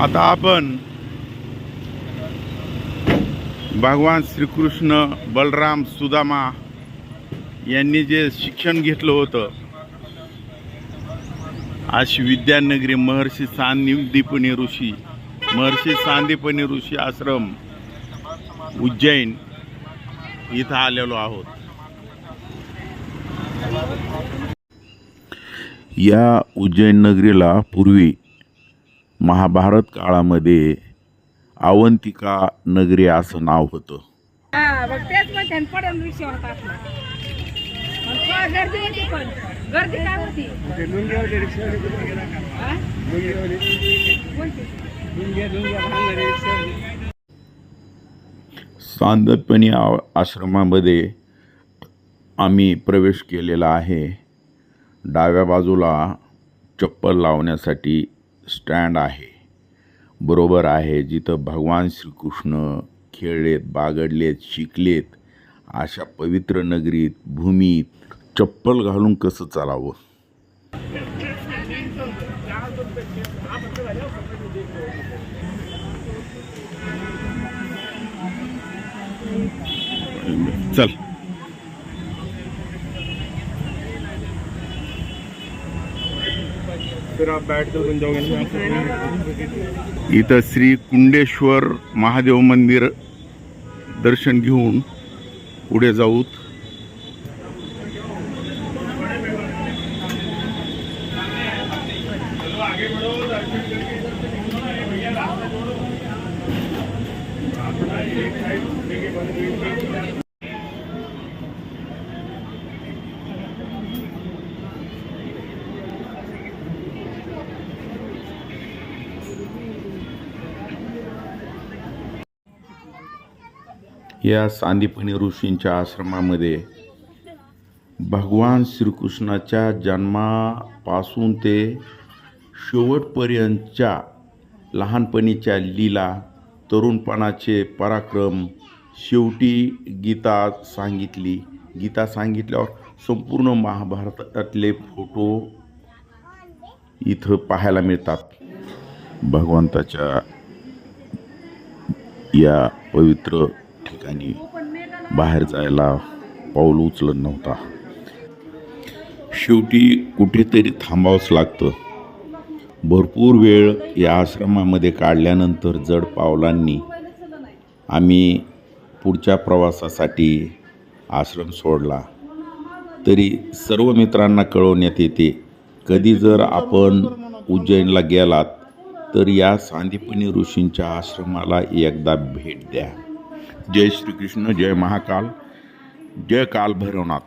आता आपण भगवान श्रीकृष्ण बलराम सुदामा यांनी जे शिक्षण घेतलं होतं अशी विद्यानगरी महर्षी सांदीपनी ऋषी महर्षी सांदीपनी ऋषी आश्रम उज्जैन इथं आलेलो आहोत. या उज्जैन नगरीला पूर्वी महाभारत काळामध्ये अवंतिका नगरी असं नाव होतं. हा हा? कोणती? सांदपणी आ- आश्रमामध्ये आम्ही प्रवेश केलेला आहे. डाव्या बाजूला चप्पल लावण्यासाठी स्टँड आहे. बरोबर आहे जिथं भगवान श्रीकृष्ण खेळलेत बागडलेत शिकलेत अशा पवित्र नगरीत भूमीत चप्पल घालून कसं चालावं? चल. फिर आप बैठ कर बन जाओगे ना इथं श्री कुंडेश्वर महादेव मंदिर दर्शन घेऊन पुढे जाऊत या सांदीपणी ऋषींच्या आश्रमामध्ये भगवान श्रीकृष्णाच्या जन्मापासून ते शेवटपर्यंतच्या लहानपणीच्या लीला तरुणपणाचे पराक्रम शेवटी गीता सांगितली. गीता सांगितल्यावर संपूर्ण महाभारतातले फोटो इथं पाहायला मिळतात. भगवंताच्या या पवित्र आणि बाहेर जायला पाऊल उचलत नव्हता. शेवटी कुठेतरी थांबावंच लागतं. भरपूर वेळ या आश्रमामध्ये काढल्यानंतर जड पावलांनी आम्ही पुढच्या प्रवासासाठी आश्रम सोडला. तरी सर्व मित्रांना कळवण्यात येते कधी जर आपण उज्जैनला गेलात तर या सांदीपनी ऋषींच्या आश्रमाला एकदा भेट द्या. जय श्रीकृष्ण जय महाकाल जय काल भैरवनाथ